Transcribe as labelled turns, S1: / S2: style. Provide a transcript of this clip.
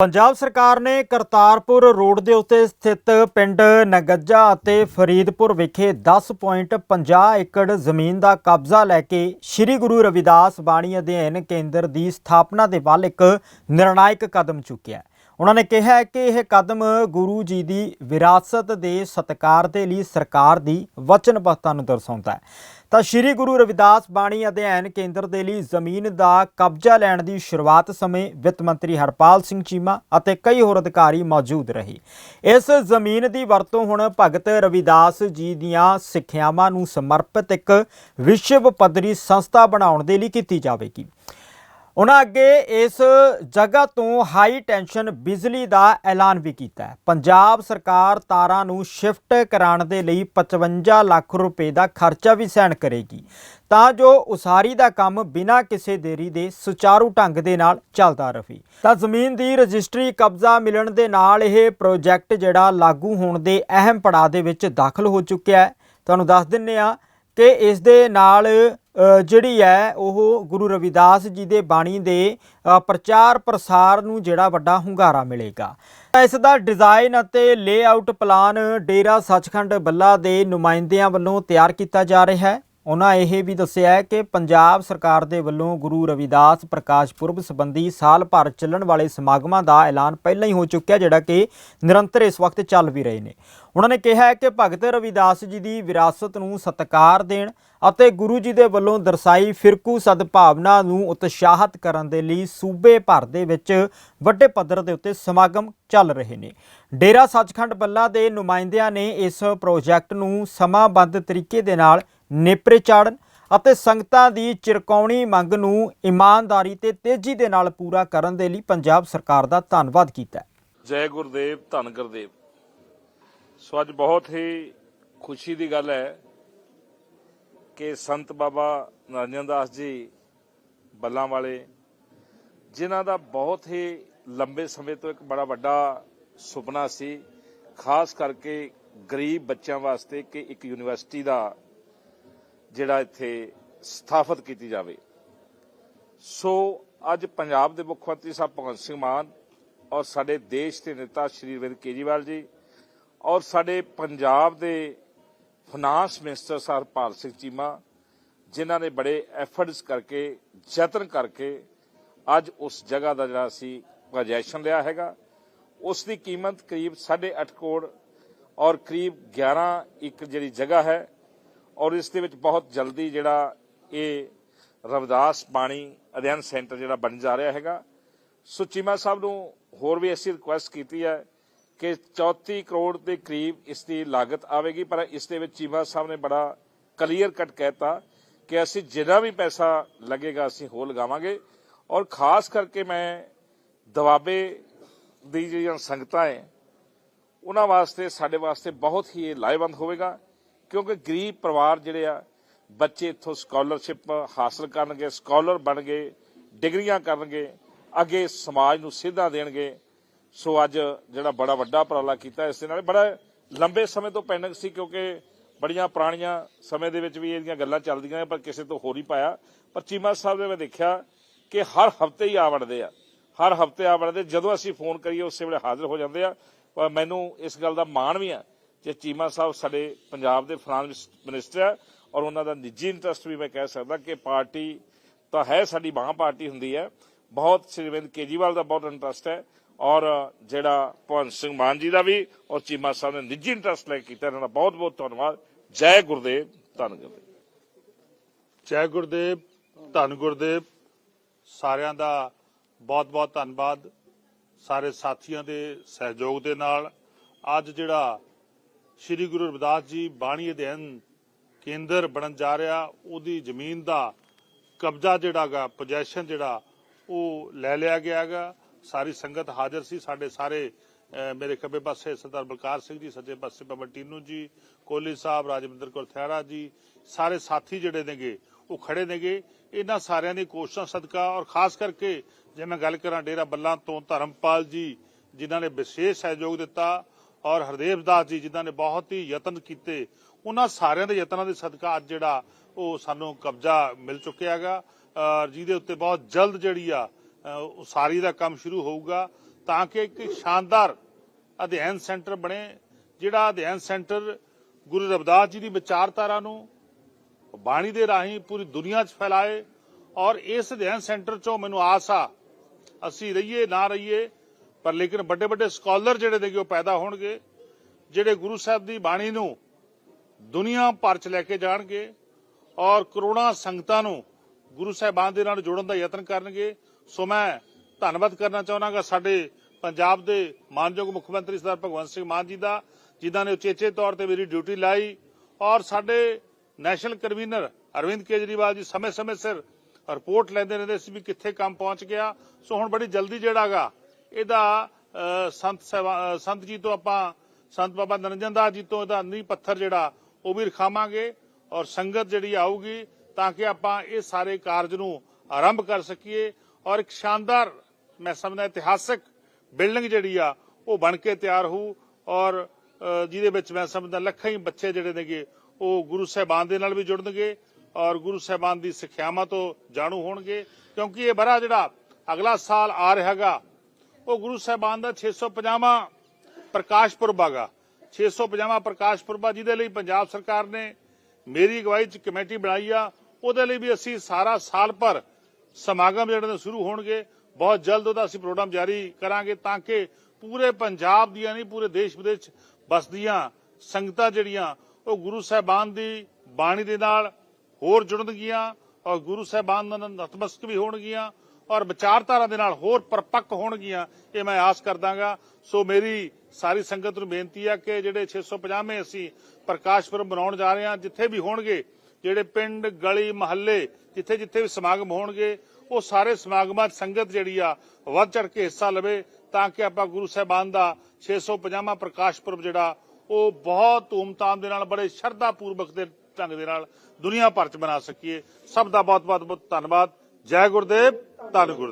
S1: ਪੰਜਾਬ ਸਰਕਾਰ ਨੇ ਕਰਤਾਰਪੁਰ ਰੋਡ ਦੇ ਉੱਤੇ ਸਥਿਤ ਪਿੰਡ ਨਗੱਜਾ ਅਤੇ ਫਰੀਦਪੁਰ ਵਿਖੇ 10.50 ਏਕੜ ਜ਼ਮੀਨ ਦਾ ਕਬਜ਼ਾ ਲੈ ਕੇ ਸ੍ਰੀ ਗੁਰੂ ਰਵਿਦਾਸ ਬਾਣੀ ਅਧਿਐਨ ਕੇਂਦਰ ਦੀ ਸਥਾਪਨਾ ਦੇ ਵੱਲ ਇੱਕ ਨਿਰਣਾਇਕ ਕਦਮ ਚੁੱਕਿਆ ਹੈ। ਉਹਨਾਂ ਨੇ ਕਿਹਾ ਹੈ ਕਿ ਇਹ ਕਦਮ ਗੁਰੂ ਜੀ ਦੀ ਵਿਰਾਸਤ ਦੇ ਸਤਿਕਾਰ ਦੇ ਲਈ ਸਰਕਾਰ ਦੀ ਵਚਨਬੱਧਤਾ ਨੂੰ ਦਰਸਾਉਂਦਾ ਹੈ। ਤਾਂ ਸ੍ਰੀ ਗੁਰੂ ਰਵਿਦਾਸ ਬਾਣੀ ਅਧਿਐਨ ਕੇਂਦਰ ਦੇ ਲਈ ਜ਼ਮੀਨ ਦਾ ਕਬਜ਼ਾ ਲੈਣ ਦੀ ਸ਼ੁਰੂਆਤ ਸਮੇਂ ਵਿੱਤ ਮੰਤਰੀ ਹਰਪਾਲ ਸਿੰਘ ਚੀਮਾ ਅਤੇ ਕਈ ਹੋਰ ਅਧਿਕਾਰੀ ਮੌਜੂਦ ਰਹੇ। ਇਸ ਜ਼ਮੀਨ ਦੀ ਵਰਤੋਂ ਹੁਣ ਭਗਤ ਰਵਿਦਾਸ ਜੀ ਦੀਆਂ ਸਿੱਖਿਆਵਾਂ ਨੂੰ ਸਮਰਪਿਤ ਇੱਕ ਵਿਸ਼ਵ ਪੱਧਰੀ ਸੰਸਥਾ ਬਣਾਉਣ ਦੇ ਲਈ ਕੀਤੀ ਜਾਵੇਗੀ। ਉਹਨਾਂ ਅੱਗੇ ਇਸ ਜਗ੍ਹਾ ਤੋਂ ਹਾਈ ਟੈਂਸ਼ਨ ਬਿਜਲੀ ਦਾ ਐਲਾਨ ਵੀ ਕੀਤਾ ਹੈ। ਪੰਜਾਬ ਸਰਕਾਰ ਤਾਰਾਂ ਨੂੰ ਸ਼ਿਫਟ ਕਰਾਉਣ ਦੇ ਲਈ 55 ਲੱਖ ਰੁਪਏ ਦਾ ਖਰਚਾ ਵੀ ਸਹਿਣ ਕਰੇਗੀ। ਤਾਂ ਜੋ ਉਸਾਰੀ ਦਾ ਕੰਮ ਬਿਨਾਂ ਕਿਸੇ ਦੇਰੀ ਦੇ ਸੁਚਾਰੂ ਢੰਗ ਦੇ ਨਾਲ ਚੱਲਦਾ ਰਹੇ। ਤਾਂ ਜ਼ਮੀਨ ਦੀ ਰਜਿਸਟਰੀ ਕਬਜ਼ਾ ਮਿਲਣ ਦੇ ਨਾਲ ਇਹ ਪ੍ਰੋਜੈਕਟ ਜਿਹੜਾ ਲਾਗੂ ਹੋਣ ਦੇ ਅਹਿਮ ਪੜਾਅ ਦੇ ਵਿੱਚ ਦਾਖਲ ਹੋ ਚੁੱਕਿਆ ਹੈ। ਤੁਹਾਨੂੰ ਦੱਸ ਦਿੰਨੇ ਆ ਕਿ ਇਸ ਦੇ ਨਾਲ ਜਿਹੜੀ ਹੈ ਉਹ ਗੁਰੂ ਰਵਿਦਾਸ ਜੀ ਦੇ ਬਾਣੀ ਦੇ ਪ੍ਰਚਾਰ ਪ੍ਰਸਾਰ ਨੂੰ ਜਿਹੜਾ ਵੱਡਾ ਹੁੰਗਾਰਾ ਮਿਲੇਗਾ। ਇਸ ਦਾ ਡਿਜ਼ਾਈਨ ਅਤੇ ਲੇਆਊਟ ਪਲਾਨ ਡੇਰਾ ਸੱਚਖੰਡ ਬੱਲਾ ਦੇ ਨੁਮਾਇੰਦਿਆਂ ਵੱਲੋਂ ਤਿਆਰ ਕੀਤਾ ਜਾ ਰਿਹਾ ਹੈ। ਉਹਨਾਂ ਇਹ ਵੀ ਦੱਸਿਆ ਹੈ ਕਿ ਪੰਜਾਬ ਸਰਕਾਰ ਦੇ ਵੱਲੋਂ ਗੁਰੂ ਰਵਿਦਾਸ ਪ੍ਰਕਾਸ਼ ਪੁਰਬ ਸੰਬੰਧੀ ਸਾਲ ਭਰ ਚੱਲਣ ਵਾਲੇ ਸਮਾਗਮਾਂ ਦਾ ਐਲਾਨ ਪਹਿਲਾਂ ਹੀ ਹੋ ਚੁੱਕਿਆ ਜਿਹੜਾ ਕਿ ਨਿਰੰਤਰ ਇਸ ਵਕਤ ਚੱਲ ਵੀ ਰਹੇ ਨੇ। ਉਹਨਾਂ ਨੇ ਕਿਹਾ ਹੈ ਕਿ ਭਗਤ ਰਵਿਦਾਸ ਜੀ ਦੀ ਵਿਰਾਸਤ ਨੂੰ ਸਤਿਕਾਰ ਦੇਣ ਅਤੇ ਗੁਰੂ ਜੀ ਦੇ ਵੱਲੋਂ ਦਰਸਾਈ ਫਿਰਕੂ ਸਦਭਾਵਨਾ ਨੂੰ ਉਤਸ਼ਾਹਤ ਕਰਨ ਦੇ ਲਈ ਸੂਬੇ ਭਰ ਦੇ ਵਿੱਚ ਵੱਡੇ ਪੱਧਰ ਦੇ ਉੱਤੇ ਸਮਾਗਮ ਚੱਲ ਰਹੇ ਨੇ। ਡੇਰਾ ਸੱਚਖੰਡ ਬੱਲਾ ਦੇ ਨੁਮਾਇੰਦਿਆਂ ਨੇ ਇਸ ਪ੍ਰੋਜੈਕਟ ਨੂੰ ਸਮਾਂਬੱਧ ਤਰੀਕੇ ਦੇ ਨਾਲ ਨੇਪਰੇ ਚਾੜਨ ਅਤੇ ਸੰਗਤਾਂ ਦੀ ਚਿਰਕਾਉਣੀ ਮੰਗ ਨੂੰ ਇਮਾਨਦਾਰੀ ਤੇ ਤੇਜ਼ੀ ਦੇ ਨਾਲ ਪੂਰਾ ਕਰਨ ਦੇ ਲਈ ਪੰਜਾਬ ਸਰਕਾਰ ਦਾ ਧੰਨਵਾਦ ਕੀਤਾ
S2: ਜੈ ਗੁਰਦੇਵ, ਧੰਨ ਗੁਰਦੇਵ। ਸੋ ਅੱਜ ਬਹੁਤ ਹੀ ਖੁਸ਼ੀ ਦੀ ਗੱਲ ਹੈ ਕਿ ਸੰਤ ਬਾਬਾ ਨਰਿੰਦਰ ਦਾਸ ਜੀ ਬੱਲਾਂ ਵਾਲੇ, ਜਿਨ੍ਹਾਂ ਦਾ ਬਹੁਤ ਹੀ ਲੰਬੇ ਸਮੇਂ ਤੋਂ ਇੱਕ ਬੜਾ ਵੱਡਾ ਸੁਪਨਾ ਸੀ, ਖਾਸ ਕਰਕੇ ਗਰੀਬ ਬੱਚਿਆਂ ਵਾਸਤੇ ਕਿ ਇੱਕ ਯੂਨੀਵਰਸਿਟੀ ਦਾ ਜਿਹੜਾ ਇੱਥੇ ਸਥਾਪਿਤ ਕੀਤੀ ਜਾਵੇ। ਸੋ ਅੱਜ ਪੰਜਾਬ ਦੇ ਮੁੱਖ ਮੰਤਰੀ ਸਾਹਿਬ ਭਗਵੰਤ ਸਿੰਘ ਮਾਨ ਔਰ ਸਾਡੇ ਦੇਸ਼ ਦੇ ਨੇਤਾ ਸ਼੍ਰੀ ਅਰਵਿੰਦ ਕੇਜਰੀਵਾਲ ਜੀ ਔਰ ਸਾਡੇ ਪੰਜਾਬ ਦੇ ਫਾਈਨਾਂਸ ਮਿਨਿਸਟਰ ਸਰ ਭਾਲ ਸਿੰਘ ਚੀਮਾ, ਜਿਨ੍ਹਾਂ ਨੇ ਬੜੇ ਐਫਰਟਸ ਕਰਕੇ, ਯਤਨ ਕਰਕੇ ਅੱਜ ਉਸ ਜਗ੍ਹਾ ਦਾ ਜਿਹੜਾ ਅਸੀਂ ਪੋਜੈਸ਼ਨ ਲਿਆ ਹੈਗਾ, ਉਸ ਦੀ ਕੀਮਤ ਕਰੀਬ 8.5 ਕਰੋੜ ਔਰ ਕਰੀਬ 11 ਇੱਕ ਜਿਹੜੀ ਜਗ੍ਹਾ ਹੈ ਔਰ ਇਸ ਦੇ ਵਿੱਚ ਬਹੁਤ ਜਲਦੀ ਜਿਹੜਾ ਇਹ ਰਵਿਦਾਸ ਬਾਣੀ ਅਧਿਐਨ ਸੈਂਟਰ ਜਿਹੜਾ ਬਣ ਜਾ ਰਿਹਾ ਹੈਗਾ। ਸੋ ਚੀਮਾ ਸਾਹਿਬ ਨੂੰ ਹੋਰ ਵੀ ਅਸੀਂ ਰਿਕੁਐਸਟ ਕੀਤੀ ਹੈ ਕਿ 34 ਕਰੋੜ ਦੇ ਕਰੀਬ ਇਸ ਦੀ ਲਾਗਤ ਆਵੇਗੀ, ਪਰ ਇਸ ਦੇ ਵਿੱਚ ਚੀਮਾ ਸਾਹਿਬ ਨੇ ਬੜਾ ਕਲੀਅਰ ਕੱਟ ਕਹਿਤਾ ਕਿ ਅਸੀਂ ਜਿੰਨਾ ਵੀ ਪੈਸਾ ਲੱਗੇਗਾ ਅਸੀਂ ਹੋ ਲਗਾਵਾਂਗੇ। ਔਰ ਖਾਸ ਕਰਕੇ ਮੈਂ ਦਵਾਬੇ ਦੀ ਜਿਹੜੀਆਂ ਸੰਗਤਾਂ ਹੈ, ਉਹਨਾਂ ਵਾਸਤੇ, ਸਾਡੇ ਵਾਸਤੇ ਬਹੁਤ ਹੀ ਇਹ ਲਾਹੇਵੰਦ ਹੋਵੇਗਾ। ਕਿਉਂਕਿ ਗਰੀਬ ਪਰਿਵਾਰ ਜਿਹੜੇ ਆ, ਬੱਚੇ ਇੱਥੋਂ ਸਕਾਲਰਸ਼ਿਪ ਹਾਸਲ ਕਰਨਗੇ ਸਕਾਲਰ ਬਣਗੇ ਡਿਗਰੀਆਂ ਕਰਨਗੇ, ਅੱਗੇ ਸਮਾਜ ਨੂੰ ਸਿੱਧਾ ਦੇਣਗੇ। ਸੋ ਅੱਜ ਜਿਹੜਾ ਬੜਾ ਵੱਡਾ ਉਪਰਾਲਾ ਕੀਤਾ, ਇਸ ਦੇ ਨਾਲ ਬੜਾ ਲੰਬੇ ਸਮੇਂ ਤੋਂ ਪੈਂਡਿੰਗ ਸੀ ਕਿਉਂਕਿ ਬੜੀਆਂ ਪੁਰਾਣੀਆਂ ਸਮੇਂ ਦੇ ਵਿੱਚ ਵੀ ਇਹਦੀਆਂ ਗੱਲਾਂ ਚੱਲਦੀਆਂ ਪਰ ਕਿਸੇ ਤੋਂ ਹੋਰ ਨਹੀਂ ਪਾਇਆ। ਪਰ ਚੀਮਾ ਸਾਹਿਬ ਨੇ ਮੈਂ ਦੇਖਿਆ ਕਿ ਹਰ ਹਫ਼ਤੇ ਹੀ ਆ ਵੜਦੇ ਆ। ਹਰ ਹਫ਼ਤੇ ਆ ਵੜਦੇ, ਜਦੋਂ ਅਸੀਂ ਫੋਨ ਕਰੀਏ, ਉਸੇ ਵੇਲੇ ਹਾਜ਼ਰ ਹੋ ਜਾਂਦੇ ਆ। ਪਰ ਮੈਨੂੰ ਇਸ ਗੱਲ ਦਾ ਮਾਣ ਵੀ ਆ ਕਿ ਚੀਮਾ ਸਾਹਿਬ ਸਾਡੇ ਪੰਜਾਬ ਦੇ ਫਾਈਨਾਂਸ ਮਿਨਿਸਟਰ ਹੈ ਔਰ ਉਹਨਾਂ ਦਾ ਨਿੱਜੀ ਇੰਟਰਸਟ ਵੀ ਮੈਂ ਕਹਿ ਸਕਦਾ ਕਿ ਪਾਰਟੀ ਤਾਂ ਹੈ, ਸਾਡੀ ਬਾਹ ਪਾਰਟੀ ਹੁੰਦੀ ਹੈ। ਬਹੁਤ ਸ਼੍ਰੀ ਅਰਵਿੰਦ ਕੇਜਰੀਵਾਲ ਦਾ ਬਹੁਤ ਇੰਟਰਸਟ ਹੈ, ਔਰ ਜਿਹੜਾ ਭਗਵੰਤ ਸਿੰਘ ਮਾਨ ਜੀ ਦਾ ਵੀ, ਔਰ ਚੀਮਾ ਸਾਹਿਬ ਨੇ ਨਿੱਜੀ ਇੰਟਰਸਟ ਲੈ ਕੇ ਕੀਤਾ, ਇਹਨਾਂ ਦਾ ਬਹੁਤ ਬਹੁਤ ਧੰਨਵਾਦ। ਜੈ ਗੁਰਦੇਵ, ਧੰਨ ਗੁਰਦੇਵ।
S3: ਜੈ ਗੁਰਦੇਵ, ਧੰਨ ਗੁਰਦੇਵ। ਸਾਰਿਆਂ ਦਾ ਬਹੁਤ-ਬਹੁਤ ਧੰਨਵਾਦ। ਸਾਰੇ ਸਾਥੀਆਂ ਦੇ ਸਹਿਯੋਗ ਦੇ ਨਾਲ ਅੱਜ ਜਿਹੜਾ ਸ੍ਰੀ ਗੁਰੂ ਰਵਿਦਾਸ ਜੀ ਬਾਣੀ ਅਧਿਐਨ ਕੇਂਦਰ ਬਣਨ ਜਾ ਰਿਹਾ, ਉਹਦੀ ਜ਼ਮੀਨ ਦਾ ਕਬਜ਼ਾ ਜਿਹੜਾਗਾ ਪੋਜੈਸ਼ਨ ਜਿਹੜਾ, ਉਹ ਲੈ ਲਿਆ ਗਿਆਗਾ ਸਾਰੀ ਸੰਗਤ ਹਾਜ਼ਰ ਸੀ, ਸਾਡੇ ਸਾਰੇ ਮੇਰੇ ਖੱਬੇ ਪਾਸੇ ਸਰਦਾਰ ਬਲਕਾਰ ਸਿੰਘ ਜੀ, ਸੱਜੇ ਪਾਸੇ ਪਵਨ ਟੀਨੂ ਜੀ, ਕੋਹਲੀ ਸਾਹਿਬ, ਰਾਜਵਿੰਦਰ ਕੌਰ ਥਿਆੜਾ ਜੀ, ਸਾਰੇ ਸਾਥੀ ਜਿਹੜੇ ਨੇਗੇ, ਉਹ ਖੜੇ ਨੇਗੇ। ਇਹਨਾਂ ਸਾਰਿਆਂ ਦੀ ਕੋਸ਼ਿਸ਼ਾਂ ਸਦਕਾ ਔਰ ਖਾਸ ਕਰਕੇ ਜੇ ਮੈਂ ਗੱਲ ਕਰਾਂ ਡੇਰਾ ਬੱਲਾਂ ਤੋਂ ਧਰਮਪਾਲ ਜੀ, ਜਿਨ੍ਹਾਂ ਨੇ ਵਿਸ਼ੇਸ਼ ਸਹਿਯੋਗ ਦਿੱਤਾ ਔਰ ਹਰਦੇਵ ਦਾਸ ਜੀ, ਜਿਨ੍ਹਾਂ ਨੇ ਬਹੁਤ ਹੀ ਯਤਨ ਕੀਤੇ, ਉਹਨਾਂ ਸਾਰਿਆਂ ਦੇ ਯਤਨਾਂ ਦੇ ਸਦਕਾ ਅੱਜ ਜਿਹੜਾ ਉਹ ਸਾਨੂੰ ਕਬਜ਼ਾ ਮਿਲ ਚੁੱਕਿਆ ਹੈਗਾ। ਅਹ ਜਿਹਦੇ ਉੱਤੇ ਬਹੁਤ ਜਲਦ ਜਿਹੜੀ ਆ ਉਸਾਰੀ ਦਾ ਕੰਮ ਸ਼ੁਰੂ ਹੋਊਗਾ, ਤਾਂ ਕਿ ਇੱਕ ਸ਼ਾਨਦਾਰ ਅਧਿਐਨ ਸੈਂਟਰ ਬਣੇ, ਜਿਹੜਾ ਅਧਿਐਨ ਸੈਂਟਰ ਗੁਰੂ ਰਵਿਦਾਸ ਜੀ ਦੀ ਵਿਚਾਰਧਾਰਾ ਨੂੰ ਬਾਣੀ ਦੇ ਰਾਹੀਂ ਪੂਰੀ ਦੁਨੀਆ 'ਚ ਫੈਲਾਏ ਔਰ ਇਸ ਅਧਿਐਨ ਸੈਂਟਰ 'ਚੋਂ ਮੈਨੂੰ ਆਸ ਆ, ਅਸੀਂ ਰਹੀਏ, ਨਾ ਰਹੀਏ ਪਰ ਲੇਕਿਨ ਵੱਡੇ ਵੱਡੇ ਸਕਾਲਰ ਜਿਹੜੇ ਨੇਗੇ ਉਹ ਪੈਦਾ ਹੋਣਗੇ, ਜਿਹੜੇ ਗੁਰੂ ਸਾਹਿਬ ਦੀ ਬਾਣੀ ਨੂੰ ਦੁਨੀਆ ਭਰ 'ਚ ਲੈ ਕੇ ਜਾਣਗੇ ਔਰ ਕਰੋੜਾਂ ਸੰਗਤਾਂ ਨੂੰ ਗੁਰੂ ਸਾਹਿਬਾਨ ਦੇ ਨਾਲ ਜੋੜਨ ਦਾ ਯਤਨ ਕਰਨਗੇ। ਸੋ ਮੈਂ ਧੰਨਵਾਦ ਕਰਨਾ ਚਾਹੁੰਦਾਗਾ ਸਾਡੇ ਪੰਜਾਬ ਦੇ ਮਾਨਯੋਗ ਮੁੱਖ ਮੰਤਰੀ ਸਰਦਾਰ ਭਗਵੰਤ ਸਿੰਘ ਮਾਨ ਜੀ ਦਾ, ਜਿਨ੍ਹਾਂ ਨੇ ਉਚੇਚੇ ਤੌਰ ਤੇ ਮੇਰੀ ਡਿਊਟੀ ਲਾਈ ਔਰ ਸਾਡੇ ਨੈਸ਼ਨਲ ਕਨਵੀਨਰ ਅਰਵਿੰਦ ਕੇਜਰੀਵਾਲ ਜੀ ਸਮੇਂ-ਸਮੇਂ ਸਿਰ ਰਿਪੋਰਟ ਲੈਂਦੇ ਰਹਿੰਦੇ ਸੀ ਵੀ ਕਿੱਥੇ ਕੰਮ ਪਹੁੰਚ ਗਿਆ। ਸੋ ਹੁਣ ਬੜੀ ਜਲਦੀ ਜਿਹੜਾਗਾ ਇਹਦਾ ਸੰਤ ਸੇਵਾ- ਸੰਤ ਜੀ ਤੋਂ ਆਪਾਂ, ਸੰਤ ਬਾਬਾ ਨਰਿੰਦਰ ਦਾਸ ਜੀ ਤੋਂ ਇਹਦਾ ਨੀਂਹ ਪੱਥਰ ਜਿਹੜਾ, ਉਹ ਵੀ ਰਖਾਵਾਂਗੇ ਔਰ ਸੰਗਤ ਜਿਹੜੀ ਆਊਗੀ ਤਾਂ ਕਿ ਆਪਾਂ ਇਹ ਸਾਰੇ ਕਾਰਜ ਨੂੰ ਆਰੰਭ ਕਰ ਸਕੀਏ ਔਰ ਇੱਕ ਸ਼ਾਨਦਾਰ, ਮੈਂ ਸਮਝਦਾ ਇਤਿਹਾਸਕ ਬਿਲਡਿੰਗ ਜਿਹੜੀ ਆ, ਉਹ ਬਣ ਕੇ ਤਿਆਰ ਹੋਊ ਔਰ ਜਿਹਦੇ ਵਿੱਚ ਮੈਂ ਸਮਝਦਾ ਲੱਖਾਂ ਹੀ ਬੱਚੇ ਜਿਹੜੇ ਨੇਗੇ, ਉਹ ਗੁਰੂ ਸਾਹਿਬਾਨ ਦੇ ਨਾਲ ਵੀ ਜੁੜਨਗੇ ਔਰ ਗੁਰੂ ਸਾਹਿਬਾਨ ਦੀ ਸਿੱਖਿਆਵਾਂ ਤੋਂ ਜਾਣੂ ਹੋਣਗੇ ਕਿਉਂਕਿ ਇਹ ਬਰਾ ਜਿਹੜਾ ਅਗਲਾ ਸਾਲ ਆ ਰਿਹਾਗਾ ਉਹ ਗੁਰੂ ਸਾਹਿਬਾਨ ਦਾ 650ਵਾਂ ਪ੍ਰਕਾਸ਼ ਪੁਰਬ ਹੈਗਾ। 650ਵਾਂ ਪ੍ਰਕਾਸ਼ ਪੁਰਬ ਆ, ਜਿਹਦੇ ਲਈ ਪੰਜਾਬ ਸਰਕਾਰ ਨੇ ਮੇਰੀ ਅਗਵਾਈ ਚ ਕਮੇਟੀ ਬਣਾਈ ਆ। ਉਹਦੇ ਲਈ ਵੀ ਅਸੀਂ ਸਾਰਾ ਸਾਲ ਭਰ ਸਮਾਗਮ ਜਿਹੜੇ ਨੇ ਸ਼ੁਰੂ ਹੋਣਗੇ। ਬਹੁਤ ਜਲਦ ਉਹਦਾ ਅਸੀਂ ਪ੍ਰੋਗਰਾਮ ਜਾਰੀ ਕਰਾਂਗੇ ਤਾਂ ਕਿ ਪੂਰੇ ਪੰਜਾਬ ਦੀਆਂ ਨਹੀਂ, ਪੂਰੇ ਦੇਸ਼ ਵਿਦੇਸ਼ 'ਚ ਬਸਦੀਆਂ ਸੰਗਤਾਂ ਜਿਹੜੀਆਂ, ਉਹ ਗੁਰੂ ਸਾਹਿਬਾਨ ਦੀ ਬਾਣੀ ਦੇ ਨਾਲ ਹੋਰ ਜੁੜਨਗੀਆਂ ਔਰ ਗੁਰੂ ਸਾਹਿਬਾਨ ਨਾਲ ਨਤਮਸਤਕ ਵੀ ਹੋਣਗੀਆਂ। ਔਰ ਵਿਚਾਰਧਾਰਾ ਦੇ ਨਾਲ ਹੋਰ ਪਰਪੱਕ ਹੋਣਗੀਆਂ, ਇਹ ਮੈਂ ਆਸ ਕਰਦਾਗਾ। ਸੋ ਮੇਰੀ ਸਾਰੀ ਸੰਗਤ ਨੂੰ ਬੇਨਤੀ ਆ ਕਿ ਜਿਹੜੇ 650ਵੇਂ ਅਸੀਂ ਪ੍ਰਕਾਸ਼ ਪੁਰਬ ਮਨਾਉਣ ਜਾ ਰਹੇ ਹਾਂ, ਜਿੱਥੇ ਵੀ ਹੋਣਗੇ, ਜਿਹੜੇ ਪਿੰਡ, ਗਲੀ, ਮਹੱਲੇ ਜਿੱਥੇ ਜਿੱਥੇ ਵੀ ਸਮਾਗਮ ਹੋਣਗੇ, ਉਹ ਸਾਰੇ ਸਮਾਗਮਾਂ 'ਚ ਸੰਗਤ ਜਿਹੜੀ ਆ, ਵੱਧ ਚੜ ਕੇ ਹਿੱਸਾ ਲਵੇ, ਤਾਂ ਕਿ ਆਪਾਂ ਗੁਰੂ ਸਾਹਿਬਾਨ ਦਾ 650ਵਾਂ ਪ੍ਰਕਾਸ਼ ਪੁਰਬ ਜਿਹੜਾ, ਉਹ ਬਹੁਤ ਧੂਮਧਾਮ ਦੇ ਨਾਲ, ਬੜੇ ਸ਼ਰਧਾ ਪੂਰਵਕ ਦੇ ਢੰਗ ਦੇ ਨਾਲ ਦੁਨੀਆ ਭਰ 'ਚ ਬਣਾ ਸਕੀਏ। ਸਭ ਦਾ ਬਹੁਤ ਬਹੁਤ ਬਹੁਤ ਧੰਨਵਾਦ। ਜੈ ਗੁਰਦੇਵ। ਧੰਨ ਗੁਰਦੇਵ